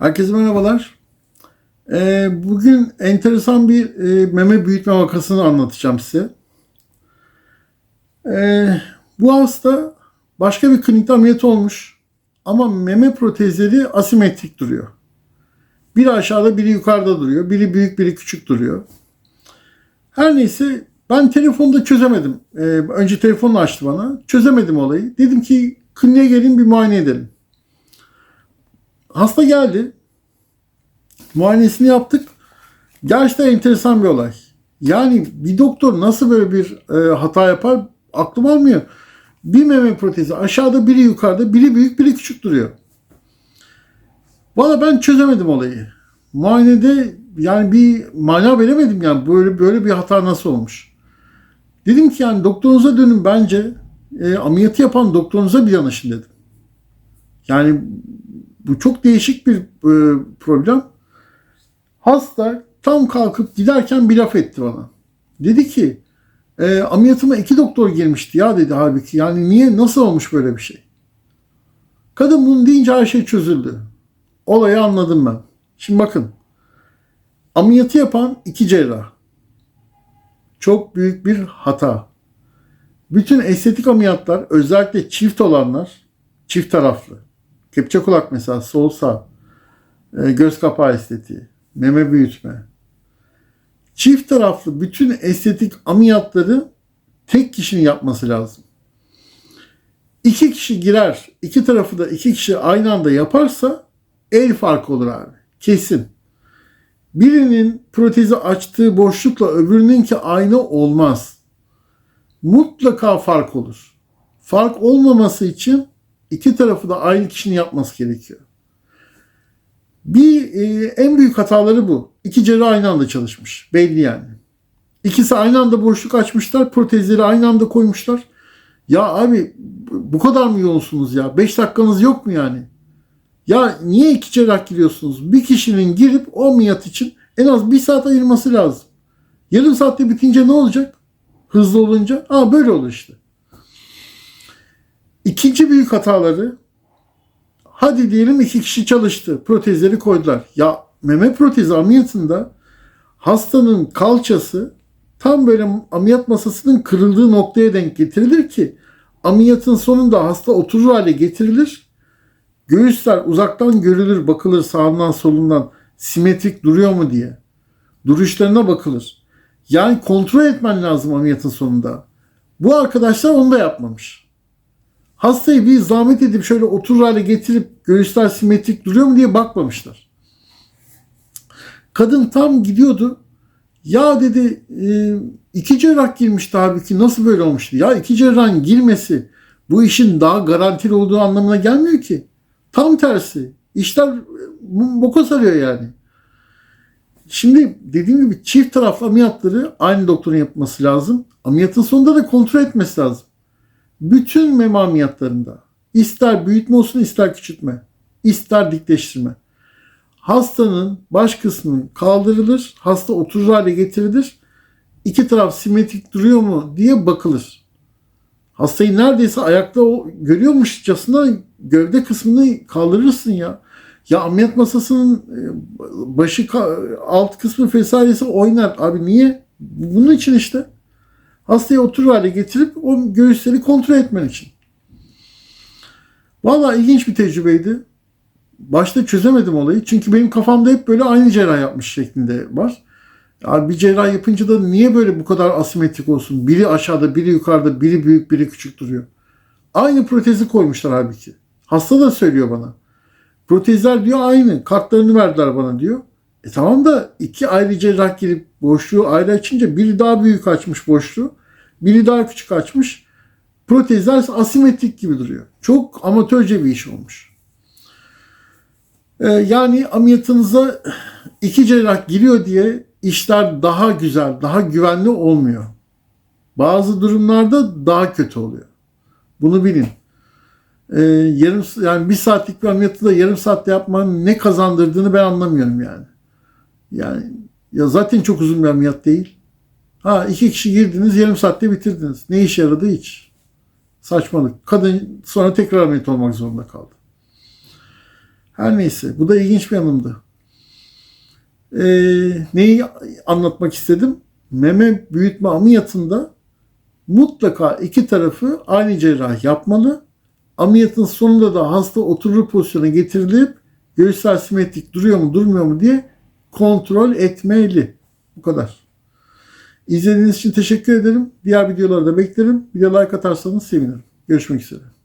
Herkese merhabalar. Ee, bugün enteresan bir e, meme büyütme vakasını anlatacağım size. Ee, bu hasta başka bir klinikte ameliyat olmuş ama meme protezleri asimetrik duruyor. Biri aşağıda biri yukarıda duruyor. Biri büyük biri küçük duruyor. Her neyse ben telefonda çözemedim. Ee, önce telefonla açtı bana. Çözemedim olayı. Dedim ki kliniğe gelin bir muayene edelim. Hasta geldi. Muayenesini yaptık. Gerçekten enteresan bir olay. Yani bir doktor nasıl böyle bir e, hata yapar aklım almıyor. Bir meme protezi aşağıda biri yukarıda biri büyük biri küçük duruyor. Valla ben çözemedim olayı. Muayenede yani bir mana veremedim yani böyle böyle bir hata nasıl olmuş. Dedim ki yani doktorunuza dönün bence e, ameliyatı yapan doktorunuza bir danışın dedim. Yani bu çok değişik bir e, problem. Hasta tam kalkıp giderken bir laf etti bana. Dedi ki e, ameliyatıma iki doktor girmişti ya dedi halbuki. Yani niye nasıl olmuş böyle bir şey? Kadın bunu deyince her şey çözüldü. Olayı anladım ben. Şimdi bakın. Ameliyatı yapan iki cerrah. Çok büyük bir hata. Bütün estetik ameliyatlar özellikle çift olanlar çift taraflı. Kepçe kulak mesela sol sağ. e, Göz kapağı estetiği. Meme büyütme. Çift taraflı bütün estetik ameliyatları tek kişinin yapması lazım. İki kişi girer, iki tarafı da iki kişi aynı anda yaparsa el farkı olur abi. Kesin. Birinin protezi açtığı boşlukla öbürününki aynı olmaz. Mutlaka fark olur. Fark olmaması için iki tarafı da aynı kişinin yapması gerekiyor. Bir e, en büyük hataları bu. İki cerrah aynı anda çalışmış. Belli yani. İkisi aynı anda boşluk açmışlar. Protezleri aynı anda koymuşlar. Ya abi bu kadar mı yoğunsunuz ya? 5 dakikanız yok mu yani? Ya niye iki cerrah giriyorsunuz? Bir kişinin girip o ameliyat için en az bir saat ayırması lazım. Yarım saatte bitince ne olacak? Hızlı olunca? Aa böyle olur işte. İkinci büyük hataları hadi diyelim iki kişi çalıştı. Protezleri koydular. Ya meme protezi ameliyatında hastanın kalçası tam böyle ameliyat masasının kırıldığı noktaya denk getirilir ki ameliyatın sonunda hasta oturur hale getirilir. Göğüsler uzaktan görülür, bakılır sağından solundan simetrik duruyor mu diye. Duruşlarına bakılır. Yani kontrol etmen lazım ameliyatın sonunda. Bu arkadaşlar onu da yapmamış. Hastayı bir zahmet edip şöyle oturur hale getirip göğüsler simetrik duruyor mu diye bakmamışlar. Kadın tam gidiyordu. Ya dedi e, iki cerrah girmişti halbuki nasıl böyle olmuştu? Ya iki cerrahın girmesi bu işin daha garantili olduğu anlamına gelmiyor ki. Tam tersi. İşler boka sarıyor yani. Şimdi dediğim gibi çift taraflı ameliyatları aynı doktorun yapması lazım. Ameliyatın sonunda da kontrol etmesi lazım. Bütün meme ameliyatlarında ister büyütme olsun ister küçültme, ister dikleştirme. Hastanın baş kısmı kaldırılır, hasta oturur hale getirilir. İki taraf simetrik duruyor mu diye bakılır. Hastayı neredeyse ayakta o görüyormuşçasına gövde kısmını kaldırırsın ya. Ya ameliyat masasının e, başı alt kısmı vesairesi oynar. Abi niye? Bunun için işte. Hastayı oturur hale getirip o göğüsleri kontrol etmen için. Valla ilginç bir tecrübeydi. Başta çözemedim olayı. Çünkü benim kafamda hep böyle aynı cerrah yapmış şeklinde var. Abi bir cerrah yapınca da niye böyle bu kadar asimetrik olsun? Biri aşağıda, biri yukarıda, biri büyük, biri küçük duruyor. Aynı protezi koymuşlar halbuki. Hasta da söylüyor bana. Protezler diyor aynı. Kartlarını verdiler bana diyor. E tamam da iki ayrı cerrah girip boşluğu ayrı açınca biri daha büyük açmış boşluğu. Biri daha küçük açmış. Protezler asimetrik gibi duruyor. Çok amatörce bir iş olmuş. Ee, yani ameliyatınıza iki cerrah giriyor diye işler daha güzel, daha güvenli olmuyor. Bazı durumlarda daha kötü oluyor. Bunu bilin. Ee, yarım yani bir saatlik bir ameliyatı da yarım saatte yapmanın ne kazandırdığını ben anlamıyorum yani. Yani ya zaten çok uzun bir ameliyat değil. Ha iki kişi girdiniz yarım saatte bitirdiniz. Ne işe yaradı hiç? Saçmalık. Kadın sonra tekrar ameliyat olmak zorunda kaldı. Her neyse. Bu da ilginç bir anımdı. Ee, neyi anlatmak istedim? Meme büyütme ameliyatında mutlaka iki tarafı aynı cerrah yapmalı. Ameliyatın sonunda da hasta oturur pozisyona getirilip göğüsler simetrik duruyor mu durmuyor mu diye kontrol etmeli. Bu kadar. İzlediğiniz için teşekkür ederim. Diğer videoları da beklerim. Bir de like atarsanız sevinirim. Görüşmek üzere.